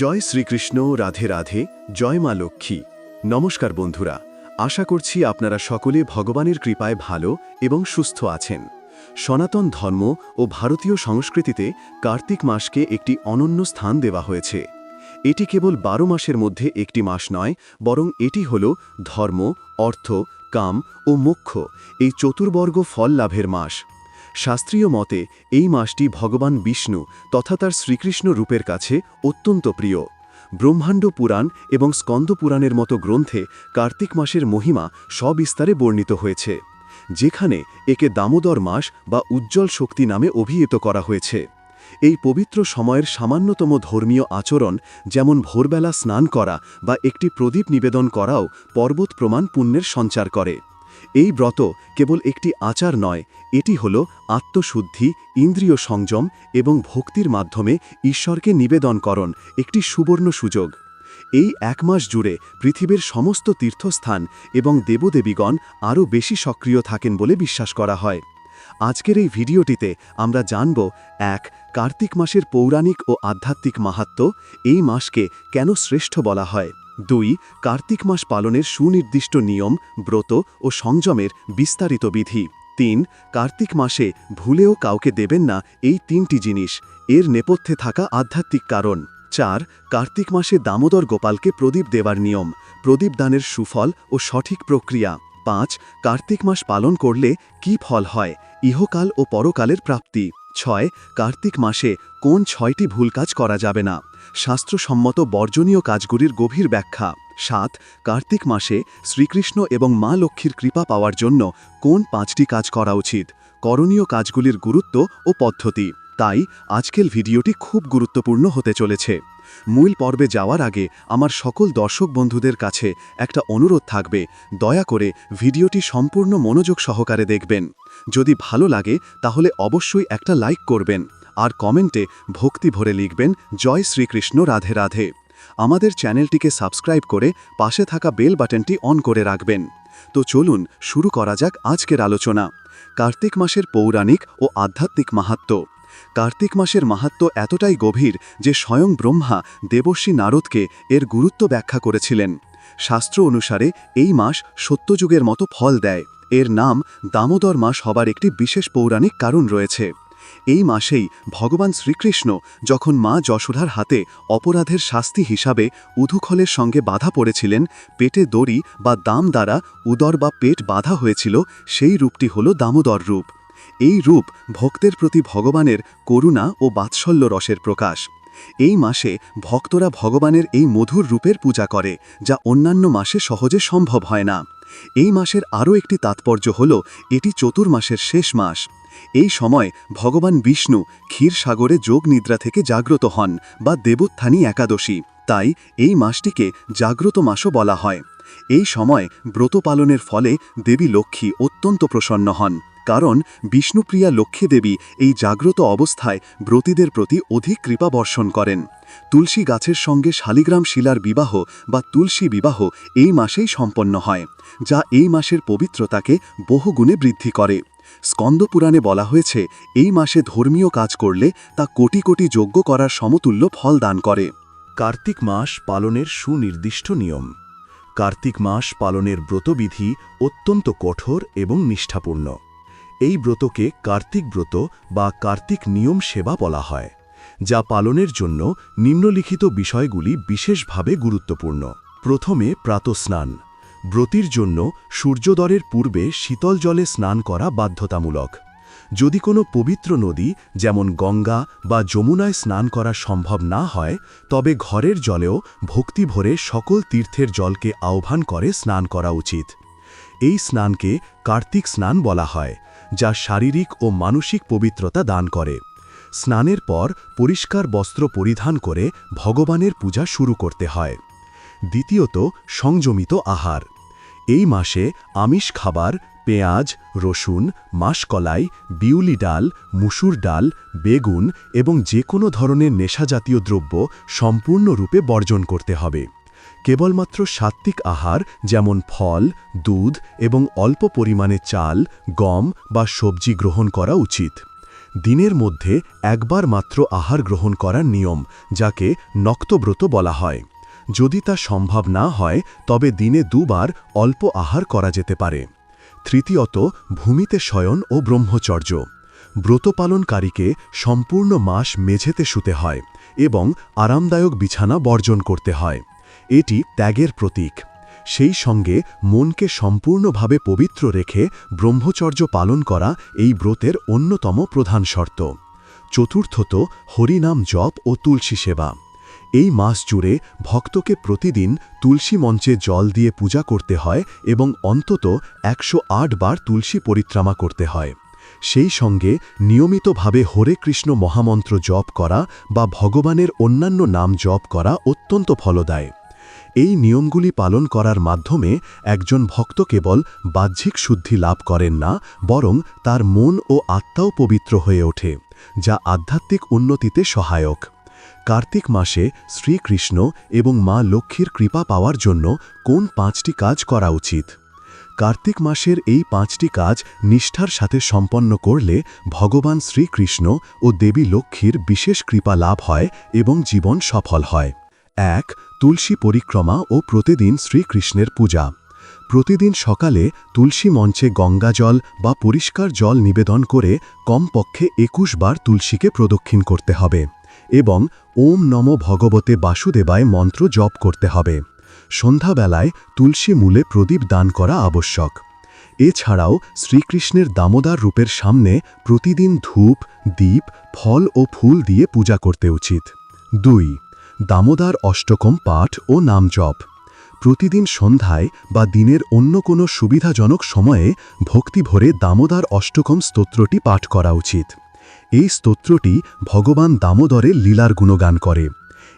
জয় শ্রীকৃষ্ণ, রাধে রাধে, জয় মা লক্ষ্মী। নমস্কার বন্ধুরা, আশা করছি আপনারা সকলে ভগবানের কৃপায় ভালো এবং সুস্থ আছেন। সনাতন ধর্ম ও ভারতীয় সংস্কৃতিতে কার্তিক মাসকে একটি অনন্য স্থান দেওয়া হয়েছে। এটি কেবল বারো মাসের মধ্যে একটি মাস নয়, বরং এটি হল ধর্ম, অর্থ, কাম ও মোক্ষ, এই চতুর্বর্গ ফল লাভের মাস। শাস্ত্রীয় মতে, এই মাসটি ভগবান বিষ্ণু তথা তার শ্রীকৃষ্ণ রূপের কাছে অত্যন্ত প্রিয়। ব্রহ্মাণ্ড পুরাণ এবং স্কন্দ পুরাণের মতো গ্রন্থে কার্তিক মাসের মহিমা সবিস্তারে বর্ণিত হয়েছে, যেখানে একে দামোদর মাস বা উজ্জ্বল শক্তি নামে অভিহিত করা হয়েছে। এই পবিত্র সময়ের সামান্যতম ধর্মীয় আচরণ, যেমন ভোরবেলা স্নান করা বা একটি প্রদীপ নিবেদন করাও পর্বত প্রমাণ পুণ্যের সঞ্চার করে। এই ব্রত কেবল একটি আচার নয় এটি হল আত্মশুদ্ধি, ইন্দ্রিয় সংযম এবং ভক্তির মাধ্যমে ঈশ্বরকে নিবেদনকরণ একটি সুবর্ণ সুযোগ। এই এক মাস জুড়ে পৃথিবীর সমস্ত তীর্থস্থান এবং দেবদেবীগণ আরও বেশি সক্রিয় থাকেন বলে বিশ্বাস করা হয়। আজকের এই ভিডিওটিতে আমরা জানব, এক, কার্তিক মাসের পৌরাণিক ও আধ্যাত্মিক মাহাত্ম এই মাসকে কেন শ্রেষ্ঠ বলা হয়। দুই, কার্তিক মাস পালনের সুনির্দিষ্ট নিয়ম, ব্রত ও সংযমের বিস্তারিত বিধি। তিন, কার্তিক মাসে ভুলেও কাউকে দেবেন না এই তিনটি জিনিস। এর নেপথ্যে থাকা আধ্যাত্মিক কারণ। চার, কার্তিক মাসে দামোদর গোপালকে প্রদীপ দেওয়ার নিয়ম, প্রদীপ দানের সুফল ও সঠিক প্রক্রিয়া। পাঁচ, কার্তিক মাস পালন করলে কি ফল হয়? ইহকাল ও পরকালের প্রাপ্তি। ছয়, কার্তিক মাসে কোন ছয়টি ভুল কাজ করা যাবে না? শাস্ত্রসম্মত বর্জনীয় কাজগুলির গভীর ব্যাখ্যা। সাত, কার্তিক মাসে শ্রীকৃষ্ণ এবং মা লক্ষ্মীর কৃপা পাওয়ার জন্য কোন পাঁচটি কাজ করা উচিত? করণীয় কাজগুলির গুরুত্ব ও পদ্ধতি। তাই আজকের ভিডিওটি খুব গুরুত্বপূর্ণ হতে চলেছে। মূল পর্বে যাওয়ার আগে আমার সকল দর্শক বন্ধুদের কাছে একটা অনুরোধ থাকবে। দয়া করে ভিডিওটি সম্পূর্ণ মনোযোগ সহকারে দেখবেন। যদি ভালো লাগে, তাহলে অবশ্যই একটা লাইক করবেন। আর কমেন্টে ভক্তি ভরে লিখবেন, জয় শ্রীকৃষ্ণ, রাধে রাধে। আমাদের চ্যানেলটিকে সাবস্ক্রাইব করে পাশে থাকা বেল বাটনটি অন করে রাখবেন। তো চলুন শুরু করা যাক আজকের আলোচনা। কার্তিক মাসের পৌরাণিক ও আধ্যাত্মিক মাহাত্ম্য কার্তিক মাসের মাহাত্ম্য এতটাই গভীর যে স্বয়ং ব্রহ্মা দেবর্ষী নারদকে এর গুরুত্ব ব্যাখ্যা করেছিলেন। শাস্ত্র অনুসারে এই মাস সত্যযুগের মতো ফল দেয়। এর নাম দামোদর মাস হবার একটি বিশেষ পৌরাণিক কারণ রয়েছে। এই মাসেই ভগবান শ্রীকৃষ্ণ যখন মা যশোধার হাতে অপরাধের শাস্তি হিসাবে উধুখলের সঙ্গে বাধা পড়েছিলেন, পেটে দড়ি বা দাম দ্বারা উদর বা পেট বাধা হয়েছিল, সেই রূপটি হল দামোদর রূপ। এই রূপ ভক্তের প্রতি ভগবানের করুণা ও বাৎসল্য রসের প্রকাশ। এই মাসে ভক্তরা ভগবানের এই মধুর রূপের পূজা করে, যা অন্যান্য মাসে সহজে সম্ভব হয় না। এই মাসের আরও একটি তাৎপর্য হল, এটি চতুর্মাসের শেষ মাস। এই সময় ভগবান বিষ্ণু ক্ষীরসাগরে যোগ নিদ্রা থেকে জাগ্রত হন বা দেবোত্থানী একাদশী। তাই এই মাসটিকে জাগ্রত মাসও বলা হয়। এই সময় ব্রত পালনের ফলে দেবী লক্ষ্মী অত্যন্ত প্রসন্ন হন। কারণ বিষ্ণুপ্রিয়া লক্ষ্মী দেবী এই জাগ্রত অবস্থায় ব্রতীদের প্রতি অধিক কৃপা বর্ষণ করেন। তুলসী গাছের সঙ্গে শালিগ্রাম শিলার বিবাহ বা তুলসী বিবাহ এই মাসেই সম্পন্ন হয়, যা এই মাসের পবিত্রতাকে বহুগুণে বৃদ্ধি করে। স্কন্দপুরাণে বলা হয়েছে, এই মাসে ধর্মীয় কাজ করলে তা কোটি কোটি যজ্ঞ করার সমতুল্য ফল দান করে। কার্তিক মাস পালনের সুনির্দিষ্ট নিয়ম। কার্তিক মাস পালনের ব্রতবিধি অত্যন্ত কঠোর এবং নিষ্ঠাপূর্ণ। এই ব্রতকে কার্তিক ব্রত বা কার্তিক নিয়ম সেবা বলা হয়, যা পালনের জন্য নিম্নলিখিত বিষয়গুলি বিশেষভাবে গুরুত্বপূর্ণ। প্রথমে প্রাতস্নান ব্রতির জন্য সূর্যোদরের পূর্বে শীতল জলে স্নান করা বাধ্যতামূলক। যদি কোনো পবিত্র নদী, যেমন গঙ্গা বা যমুনায় স্নান করা সম্ভব না হয়, তবে ঘরের জলেও ভক্তি ভরে সকল তীর্থের জলকে আহ্বান করে স্নান করা উচিত। এই স্নানকে কার্তিক স্নান বলা হয় যা শারীরিক ও মানসিক পবিত্রতা দান করে। স্নানের পর পরিষ্কার বস্ত্র পরিধান করে ভগবানের পূজা শুরু করতে হয়। দ্বিতীয়ত, সংযমিত আহার। এই মাসে আমিষ খাবার, পেঁয়াজ, রসুন, মাসকলাই, বিউলি ডাল, মুসুর ডাল, বেগুন এবং যে কোনো ধরনের নেশাজাতীয় দ্রব্য সম্পূর্ণরূপে বর্জন করতে হবে। কেবলমাত্র সাত্ত্বিক আহার, যেমন ফল, দুধ এবং অল্প পরিমাণে চাল, গম বা সবজি গ্রহণ করা উচিত। দিনের মধ্যে একবার মাত্র আহার গ্রহণ করার নিয়ম, যাকে নক্তব্রত বলা হয়। যদি তা সম্ভব না হয়, তবে দিনে দুবার অল্প আহার করা যেতে পারে। তৃতীয়ত, ভূমিতে শয়ন ও ব্রহ্মচর্য। ব্রত পালনকারীকে সম্পূর্ণ মাস মেঝেতে শুতে হয় এবং আরামদায়ক বিছানা বর্জন করতে হয়। এটি ত্যাগের প্রতীক। সেই সঙ্গে মনকে সম্পূর্ণভাবে পবিত্র রেখে ব্রহ্মচর্য পালন করা এই ব্রতের অন্যতম প্রধান শর্ত। চতুর্থত, হরিনাম জপ ও তুলসী সেবা। এই মাস জুড়ে ভক্তকে প্রতিদিন তুলসী মঞ্চে জল দিয়ে পূজা করতে হয় এবং অন্তত একশো আট বার তুলসী পরিত্রামা করতে হয়। সেই সঙ্গে নিয়মিতভাবে হরে কৃষ্ণ মহামন্ত্র জপ করা বা ভগবানের অন্যান্য নাম জপ করা অত্যন্ত ফলদায় এই নিয়মগুলি পালন করার মাধ্যমে একজন ভক্ত কেবল বাহ্যিক শুদ্ধি লাভ করেন না, বরং তার মন ও আত্মাও পবিত্র হয়ে ওঠে, যা আধ্যাত্মিক উন্নতিতে সহায়ক। কার্তিক মাসে শ্রীকৃষ্ণ এবং মা লক্ষ্মীর কৃপা পাওয়ার জন্য কোন পাঁচটি কাজ করা উচিত? কার্তিক মাসের এই পাঁচটি কাজ নিষ্ঠার সাথে সম্পন্ন করলে ভগবান শ্রীকৃষ্ণ ও দেবী লক্ষ্মীর বিশেষ কৃপা লাভ হয় এবং জীবন সফল হয়। এক তুলসী পরিক্রমা ও প্রতিদিন শ্রীকৃষ্ণের পূজা। প্রতিদিন সকালে তুলসী মঞ্চে গঙ্গাজল বা পরিষ্কার জল নিবেদন করে কমপক্ষে একুশ বার তুলসীকে প্রদক্ষিণ করতে হবে এবং ওম নম ভগবতে বাসুদেবায় মন্ত্র জপ করতে হবে। সন্ধ্যাবেলায় তুলসী মূলে প্রদীপ দান করা আবশ্যক। এছাড়াও শ্রীকৃষ্ণের দামোদার রূপের সামনে প্রতিদিন ধূপ, দীপ, ফল ও ফুল দিয়ে পূজা করতে উচিত। দুই দামোদার অষ্টকম পাঠ ও নাম জপ প্রতিদিন সন্ধ্যায় বা দিনের অন্য কোনো সুবিধাজনক সময়ে ভক্তি ভরে দামোদার অষ্টকম স্তোত্রটি পাঠ করা উচিত। এই স্তোত্রটি ভগবান দামোদরের লীলার গুণগান করে।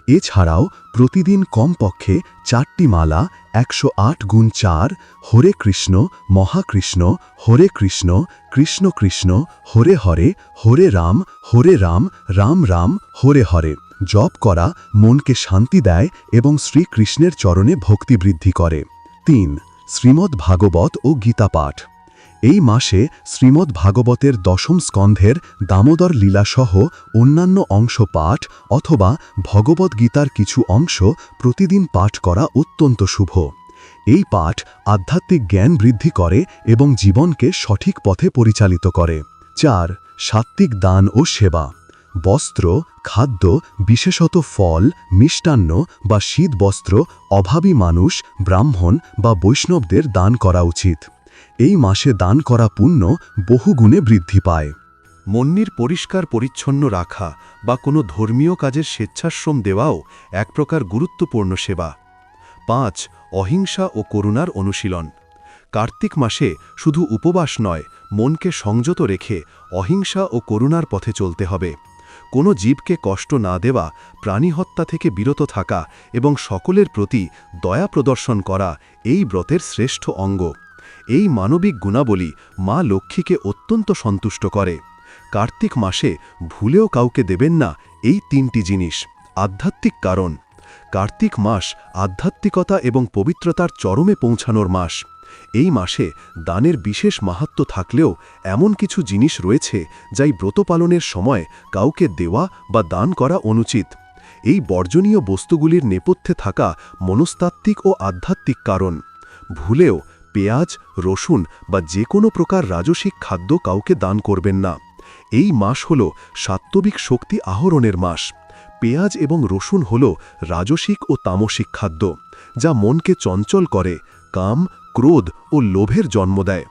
এছাড়াও প্রতিদিন কমপক্ষে চারটি মালা, একশো আট গুণ চার, হরে কৃষ্ণ, মহাকৃষ্ণ, হরে কৃষ্ণ কৃষ্ণ কৃষ্ণ, হরে হরে হরে রাম হরে রাম রাম রাম, হরে হরে। জপ করা মনকে শান্তি দেয় এবং শ্রীকৃষ্ণের চরণে ভক্তি বৃদ্ধি করে। তিন, শ্রীমদ্ ভাগবত ও গীতা পাঠ। এই মাসে শ্রীমদ্ ভাগবতের দশম স্কন্ধের দামোদর লীলাসহ অন্যান্য অংশ পাঠ অথবা ভগবদ্গীতার কিছু অংশ প্রতিদিন পাঠ করা অত্যন্ত শুভ। এই পাঠ আধ্যাত্মিক জ্ঞান বৃদ্ধি করে এবং জীবনকে সঠিক পথে পরিচালিত করে। চার, সাত্ত্বিক দান ও সেবা। বস্ত্র, খাদ্য, বিশেষত ফল, মিষ্টান্ন বা শীত বস্ত্র, অভাবী মানুষ, ব্রাহ্মণ বা বৈষ্ণবদের দান করা উচিত। এই মাসে দান করা পুণ্য বহুগুণে বৃদ্ধি পায়। মন্দির পরিষ্কার পরিচ্ছন্ন রাখা বা কোনো ধর্মীয় কাজের স্বেচ্ছাশ্রম দেওয়াও এক প্রকার গুরুত্বপূর্ণ সেবা। পাঁচ, অহিংসা ও করুণার অনুশীলন। কার্তিক মাসে শুধু উপবাস নয়, মনকে সংযত রেখে অহিংসা ও করুণার পথে চলতে হবে। কোনো জীবকে কষ্ট না দেওয়া, প্রাণী হত্যা থেকে বিরত থাকা এবং সকলের প্রতি দয়া প্রদর্শন করা এই ব্রতের শ্রেষ্ঠ অঙ্গ। এই মানবিক গুণাবলী মা লক্ষ্মীকে অত্যন্ত সন্তুষ্ট করে। কার্তিক মাসে ভুলেও কাউকে দেবেন না এই তিনটি জিনিস। আধ্যাত্মিক কারণ। কার্তিক মাস আধ্যাত্মিকতা এবং পবিত্রতার চরমে পৌঁছানোর মাস। এই মাসে দানের বিশেষ মাহাত্ম থাকলেও এমন কিছু জিনিস রয়েছে যাই ব্রত পালনের সময় কাউকে দেওয়া বা দান করা অনুচিত। এই বর্জনীয় বস্তুগুলির নেপথ্যে থাকা মনস্তাত্ত্বিক ও আধ্যাত্মিক কারণ। ভুলেও পেঁয়াজ, রসুন বা যে কোনো প্রকার রাজসিক খাদ্য কাউকে দান করবেন না। এই মাস হল সাত্ত্বিক শক্তি আহরণের মাস। পেঁয়াজ এবং রসুন হল রাজসিক ও তামসিক খাদ্য, যা মনকে চঞ্চল করে, কাম ক্রোধ ও লোভের জন্ম দেয়।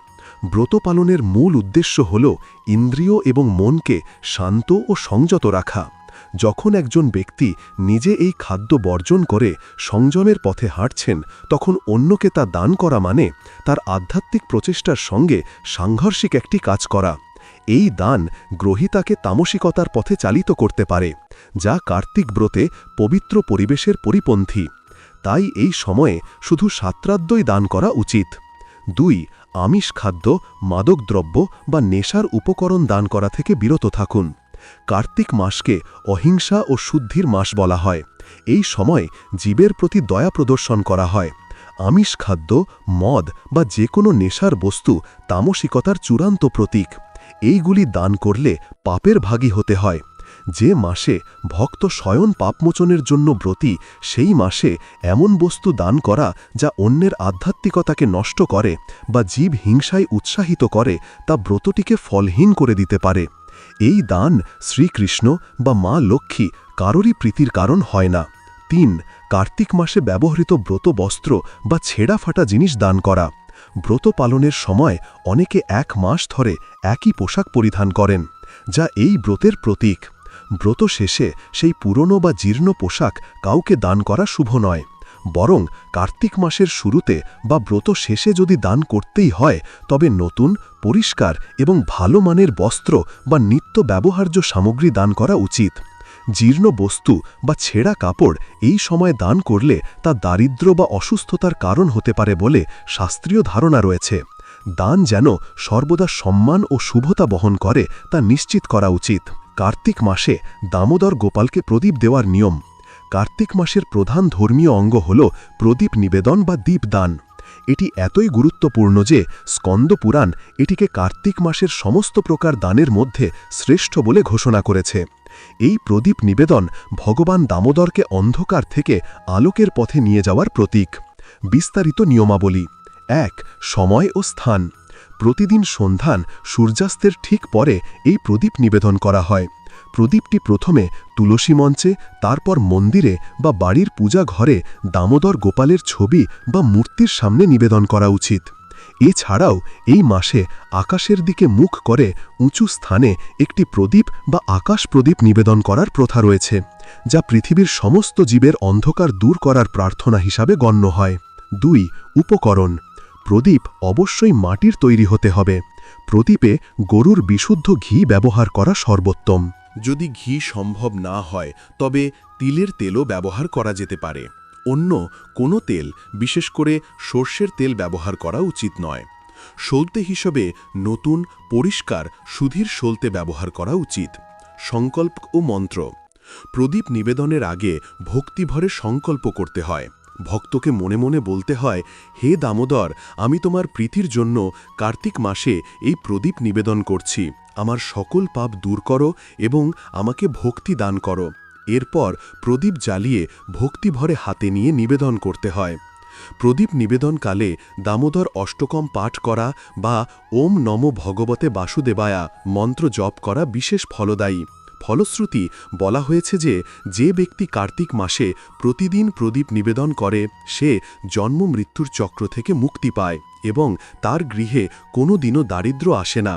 ব্রত পালনের মূল উদ্দেশ্য হল ইন্দ্রিয় এবং মনকে শান্ত ও সংযত রাখা। যখন একজন ব্যক্তি নিজে এই খাদ্য বর্জন করে সংযমের পথে হাঁটছেন, তখন অন্যকে তা দান করা মানে তার আধ্যাত্মিক প্রচেষ্টার সঙ্গে সাংঘর্ষিক একটি কাজ করা। এই দান গ্রহিতাকে তামসিকতার পথে চালিত করতে পারে, যা কার্তিক ব্রতে পবিত্র পরিবেশের পরিপন্থী। তাই এই সময়ে শুধু সাত্রাদ্যই দান করা উচিত। দুই, আমিষ খাদ্য মাদকদ্রব্য বা নেশার উপকরণ দান করা থেকে বিরত থাকুন। কার্তিক মাসকে অহিংসা ও শুদ্ধির মাস বলা হয়। এই সময় জীবের প্রতি দয়া প্রদর্শন করা হয়। আমিষ খাদ্য, মদ বা যে কোনো নেশার বস্তু তামসিকতার চূড়ান্ত প্রতীক। এইগুলি দান করলে পাপের ভাগী হতে হয়। যে মাসে ভক্ত স্বয়ন পাপমোচনের জন্য ব্রতী, সেই মাসে এমন বস্তু দান করা যা অন্যের আধ্যাত্মিকতাকে নষ্ট করে বা জীব হিংসায় উৎসাহিত করে তা ব্রতটিকে ফলহীন করে দিতে পারে। এই দান শ্রীকৃষ্ণ বা মা লক্ষ্মী কারোরই প্রীতির কারণ হয় না। তিন, কার্তিক মাসে ব্যবহৃত ব্রত বস্ত্র বা ছেঁড়া ফাটা জিনিস দান করা। ব্রত পালনের সময় অনেকে এক মাস ধরে একই পোশাক পরিধান করেন, যা এই ব্রতের প্রতীক। ব্রত শেষে সেই পুরনো বা জীর্ণ পোশাক কাউকে দান করা শুভ নয়। বরং কার্তিক মাসের শুরুতে বা ব্রত শেষে যদি দান করতেই হয়, তবে নতুন, পরিষ্কার এবং ভালো মানের বস্ত্র বা নিত্য ব্যবহার্য সামগ্রী দান করা উচিত। জীর্ণ বস্তু বা ছেঁড়া কাপড় এই সময় দান করলে তা দারিদ্র বা অসুস্থতার কারণ হতে পারে বলে শাস্ত্রীয় ধারণা রয়েছে। দান যেন সর্বদা সম্মান ও শুভতা বহন করে তা নিশ্চিত করা উচিত। কার্তিক মাসে দামোদর গোপালকে প্রদীপ দেওয়ার নিয়ম। কার্তিক মাসের প্রধান ধর্মীয় অঙ্গ হল প্রদীপ নিবেদন বা দীপদান। এটি এতই গুরুত্বপূর্ণ যে স্কন্দ পুরাণ এটিকে কার্তিক মাসের সমস্ত প্রকার দানের মধ্যে শ্রেষ্ঠ বলে ঘোষণা করেছে। এই প্রদীপ নিবেদন ভগবান দামোদরকে অন্ধকার থেকে আলোকের পথে নিয়ে যাওয়ার প্রতীক। বিস্তারিত নিয়মাবলী। এক, সময় ও স্থান। প্রতিদিন সন্ধান সূর্যাস্তের ঠিক পরে এই প্রদীপ নিবেদন করা হয়। প্রদীপটি প্রথমে তুলসী মঞ্চে, তারপর মন্দিরে বা বাড়ির পূজা ঘরে দামোদর গোপালের ছবি বা মূর্তির সামনে নিবেদন করা উচিত। এছাড়াও এই মাসে আকাশের দিকে মুখ করে উঁচু স্থানে একটি প্রদীপ বা আকাশ প্রদীপ নিবেদন করার প্রথা রয়েছে, যা পৃথিবীর সমস্ত জীবের অন্ধকার দূর করার প্রার্থনা হিসাবে গণ্য হয়। দুই, উপকরণ। প্রদীপ অবশ্যই মাটির তৈরি হতে হবে। প্রদীপে গরুর বিশুদ্ধ ঘি ব্যবহার করা সর্বোত্তম। যদি ঘি সম্ভব না হয়, তবে তিলের তেলও ব্যবহার করা যেতে পারে। অন্য কোনো তেল, বিশেষ করে সর্ষের তেল ব্যবহার করা উচিত নয়। সলতে হিসেবে নতুন, পরিষ্কার, সুধীর সলতে ব্যবহার করা উচিত। সংকল্প ও মন্ত্র। প্রদীপ নিবেদনের আগে ভক্তিভরে সংকল্প করতে হয়। ভক্তকে মনে মনে বলতে হয়, হে দামোদর, আমি তোমার প্রীতির জন্য কার্তিক মাসে এই প্রদীপ নিবেদন করছি। আমার সকল পাপ দূর করো এবং আমাকে ভক্তি দান করো। এরপর প্রদীপ জ্বালিয়ে ভক্তিভরে হাতে নিয়ে নিবেদন করতে হয়। প্রদীপ নিবেদনকালে দামোদর অষ্টকম পাঠ করা বা ওম নম ভগবতে বাসুদেবায়া মন্ত্র জপ করা বিশেষ ফলদায়ী। ফলশ্রুতি বলা হয়েছে যে যে ব্যক্তি কার্তিক মাসে প্রতিদিন প্রদীপ নিবেদন করে, সে জন্ম মৃত্যুর চক্র থেকে মুক্তি পায় এবং তার গৃহে কোনো দিনও দারিদ্র আসে না।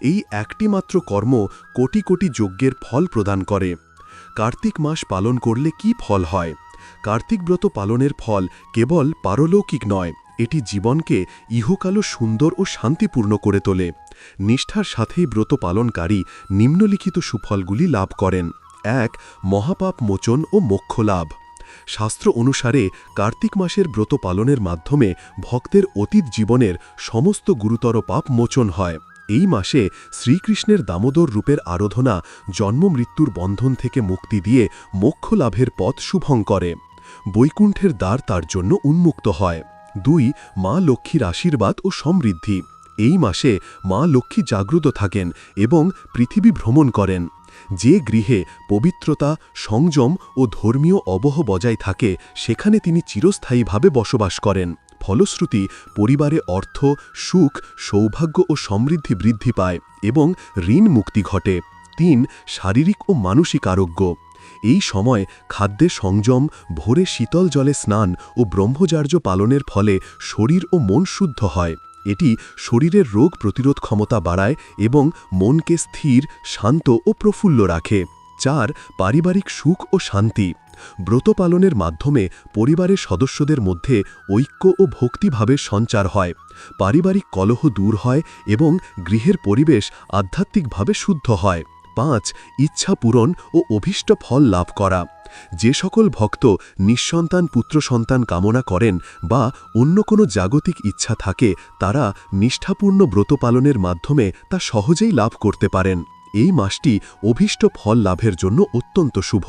এই একটি মাত্র কর্ম কোটি কোটি যজ্ঞের ফল প্রদান করে। কার্তিক মাস পালন করলে কি ফল হয়? কার্তিক ব্রত পালনের ফল কেবল পারলৌকিক নয় এটি জীবনকে ইহকালও সুন্দর ও শান্তিপূর্ণ করে তোলে। নিষ্ঠার সাথেই ব্রত পালনকারী নিম্নলিখিত সুফলগুলি লাভ করেন। এক, মহাপাপ মোচন ও মোক্ষ লাভ। শাস্ত্র অনুসারে কার্তিক মাসের ব্রত পালনের মাধ্যমে ভক্তের অতীত জীবনের সমস্ত গুরুতর পাপ মোচন হয়। এই মাসে শ্রীকৃষ্ণের দামোদর রূপের আরাধনা জন্ম মৃত্যুর বন্ধন থেকে মুক্তি দিয়ে মোক্ষ লাভের পথ শুভং করে। বৈকুণ্ঠের দ্বার তার জন্য উন্মুক্ত হয়। দুই, মা লক্ষ্মীর আশীর্বাদ ও সমৃদ্ধি। এই মাসে মা লক্ষ্মী জাগ্রত থাকেন এবং পৃথিবী ভ্রমণ করেন। যে গৃহে পবিত্রতা, সংযম ও ধর্মীয় অবহ বজায় থাকে, সেখানে তিনি চিরস্থায়ীভাবে বসবাস করেন। ফলশ্রুতি পরিবারে অর্থ, সুখ, সৌভাগ্য ও সমৃদ্ধি বৃদ্ধি পায় এবং ঋণ মুক্তি ঘটে। তিন, শারীরিক ও মানসিক আরোগ্য। এই সময় খাদ্যে সংযম, ভোরে শীতল জলে স্নান ও ব্রহ্মচার্য পালনের ফলে শরীর ও মন শুদ্ধ হয়। এটি শরীরের রোগ প্রতিরোধ ক্ষমতা বাড়ায় এবং মনকে স্থির, শান্ত ও প্রফুল্ল রাখে। চার, পারিবারিক সুখ ও শান্তি। ব্রত পালনের মাধ্যমে পরিবারের সদস্যদের মধ্যে ঐক্য ও ভক্তিভাবের সঞ্চার হয়। পারিবারিক কলহ দূর হয় এবং গৃহের পরিবেশ আধ্যাত্মিকভাবে শুদ্ধ হয়। পাঁচ ইচ্ছা পূরণ ও অভীষ্ট ফল লাভ করা। যে সকল ভক্ত নিঃসন্তান পুত্র সন্তান কামনা করেন বা অন্য কোনো জাগতিক ইচ্ছা থাকে, তারা নিষ্ঠাপূর্ণ ব্রত পালনের মাধ্যমে তা সহজেই লাভ করতে পারেন। এই মাসটি অভীষ্ট ফল লাভের জন্য অত্যন্ত শুভ।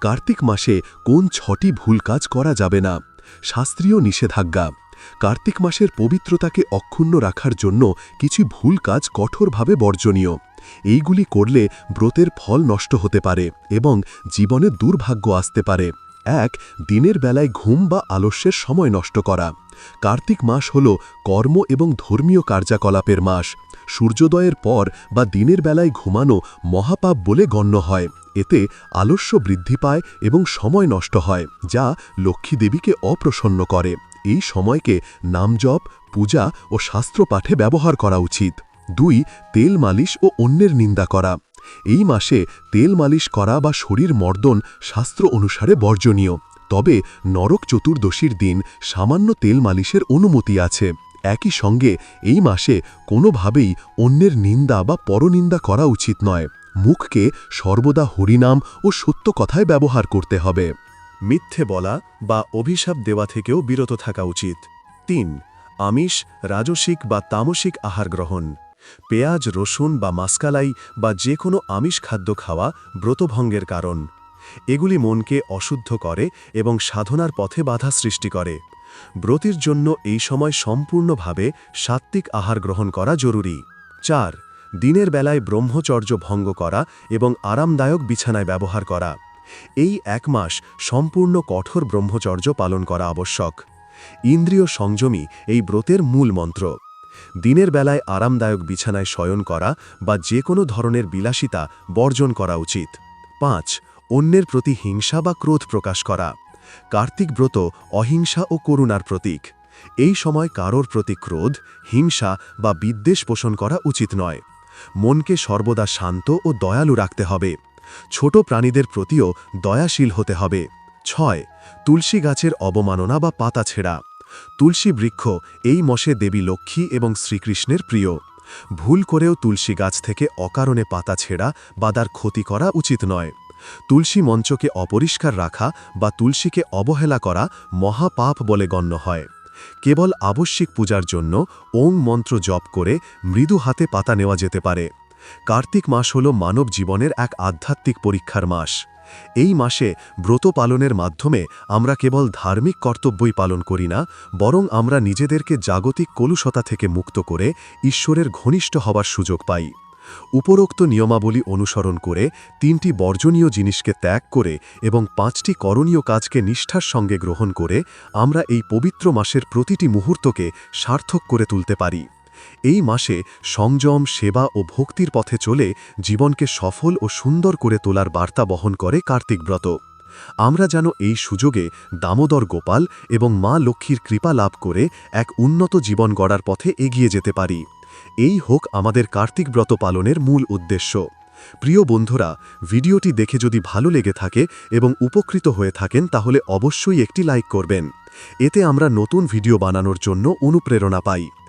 কার্তিক মাসে কোন ছটি ভুল কাজ করা যাবে না? শাস্ত্রীয় নিষেধাজ্ঞা। কার্তিক মাসের পবিত্রতাকে অক্ষুণ্ণ রাখার জন্য কিছু ভুল কাজ কঠোরভাবে বর্জনীয়। এইগুলি করলে ব্রতের ফল নষ্ট হতে পারে এবং জীবনে দুর্ভাগ্য আসতে পারে। এক, দিনের বেলায় ঘুম বা আলস্যের সময় নষ্ট করা। কার্তিক মাস হল কর্ম এবং ধর্মীয় কার্যকলাপের মাস। সূর্যোদয়ের পর বা দিনের বেলায় ঘুমানো মহাপাপ বলে গণ্য হয়। এতে আলস্য বৃদ্ধি পায় এবং সময় নষ্ট হয়, যা লক্ষ্মী দেবীকে অপ্রসন্ন করে। এই সময়কে নামজপ, পূজা ও শাস্ত্রপাঠে ব্যবহার করা উচিত। দুই, তেল মালিশ ও অন্যের নিন্দা করা। এই মাসে তেল মালিশ করা বা শরীর মর্দন শাস্ত্র অনুসারে বর্জনীয়। তবে নরক চতুর্দশীর দিন সামান্য তেল মালিশের অনুমতি আছে। একই সঙ্গে এই মাসে কোনোভাবেই অন্যের নিন্দা বা পরনিন্দা করা উচিত নয়। মুখকে সর্বদা হরিনাম ও সত্য কথায় ব্যবহার করতে হবে। মিথ্যে বলা বা অভিশাপ দেওয়া থেকেও বিরত থাকা উচিত। তিন, আমিষ, রাজসিক বা তামসিক আহার গ্রহণ। পেঁয়াজ, রসুন বা মাস্কালাই বা যে কোনো আমিষ খাদ্য খাওয়া ব্রতভঙ্গের কারণ। এগুলি মনকে অশুদ্ধ করে এবং সাধনার পথে বাধা সৃষ্টি করে। ব্রতির জন্য এই সময় সম্পূর্ণভাবে সাত্ত্বিক আহার গ্রহণ করা জরুরি। চার, দিনের বেলায় ব্রহ্মচর্য ভঙ্গ করা এবং আরামদায়ক বিছানায় ব্যবহার করা। এই এক মাস সম্পূর্ণ কঠোর ব্রহ্মচর্য পালন করা আবশ্যক। ইন্দ্রিয় সংযমী এই ব্রতের মূল মন্ত্র। দিনের বেলায় আরামদায়ক বিছানায় শয়ন করা বা যে কোনো ধরনের বিলাসিতা বর্জন করা উচিত। পাঁচ, অন্যের প্রতি হিংসা বা ক্রোধ প্রকাশ করা। কার্তিক ব্রত অহিংসা ও করুণার প্রতীক। এই সময় কারোর প্রতি ক্রোধ, হিংসা বা বিদ্বেষ পোষণ করা উচিত নয়। মনকে সর্বদা শান্ত ও দয়ালু রাখতে হবে। ছোট প্রাণীদের প্রতিও দয়াশীল হতে হবে। ছয়, তুলসী গাছের অবমাননা বা পাতা ছেঁড়া। তুলসী বৃক্ষ এই মশে দেবী লক্ষ্মী এবং শ্রীকৃষ্ণের প্রিয়। ভুল করেও তুলসী গাছ থেকে অকারণে পাতা ছেঁড়া বা তার ক্ষতি করা উচিত নয়। তুলসী মঞ্চকে অপরিষ্কার রাখা বা তুলসীকে অবহেলা করা মহাপাপ বলে গণ্য হয়। কেবল আবশ্যিক পূজার জন্য ওং মন্ত্র জপ করে মৃদু হাতে পাতা নেওয়া যেতে পারে। কার্তিক মাস হল মানব জীবনের এক আধ্যাত্মিক পরীক্ষার মাস। এই মাসে ব্রত পালনের মাধ্যমে আমরা কেবল ধার্মিক কর্তব্যই পালন করি না, বরং আমরা নিজেদেরকে জাগতিক কলুষতা থেকে মুক্ত করে ঈশ্বরের ঘনিষ্ঠ হবার সুযোগ পাই। উপরোক্ত নিয়মাবলী অনুসরণ করে তিনটি বর্জনীয় জিনিসকে ত্যাগ করে এবং পাঁচটি করণীয় কাজকে নিষ্ঠার সঙ্গে গ্রহণ করে আমরা এই পবিত্র মাসের প্রতিটি মুহূর্তকে সার্থক করে তুলতে পারি। এই মাসে সংযম, সেবা ও ভক্তির পথে চলে জীবনকে সফল ও সুন্দর করে তোলার বার্তা বহন করে কার্তিক ব্রত। আমরা যেন এই সুযোগে দামোদর গোপাল এবং মা লক্ষ্মীর কৃপা লাভ করে এক উন্নত জীবন গড়ার পথে এগিয়ে যেতে পারি। এই হোক আমাদের কার্তিক ব্রত পালনের মূল উদ্দেশ্য। প্রিয় বন্ধুরা, ভিডিওটি দেখে যদি ভালো লেগে থাকে এবং উপকৃত হয়ে থাকেন, তাহলে অবশ্যই একটি লাইক করবেন। এতে আমরা নতুন ভিডিও বানানোর জন্য অনুপ্রেরণা পাই।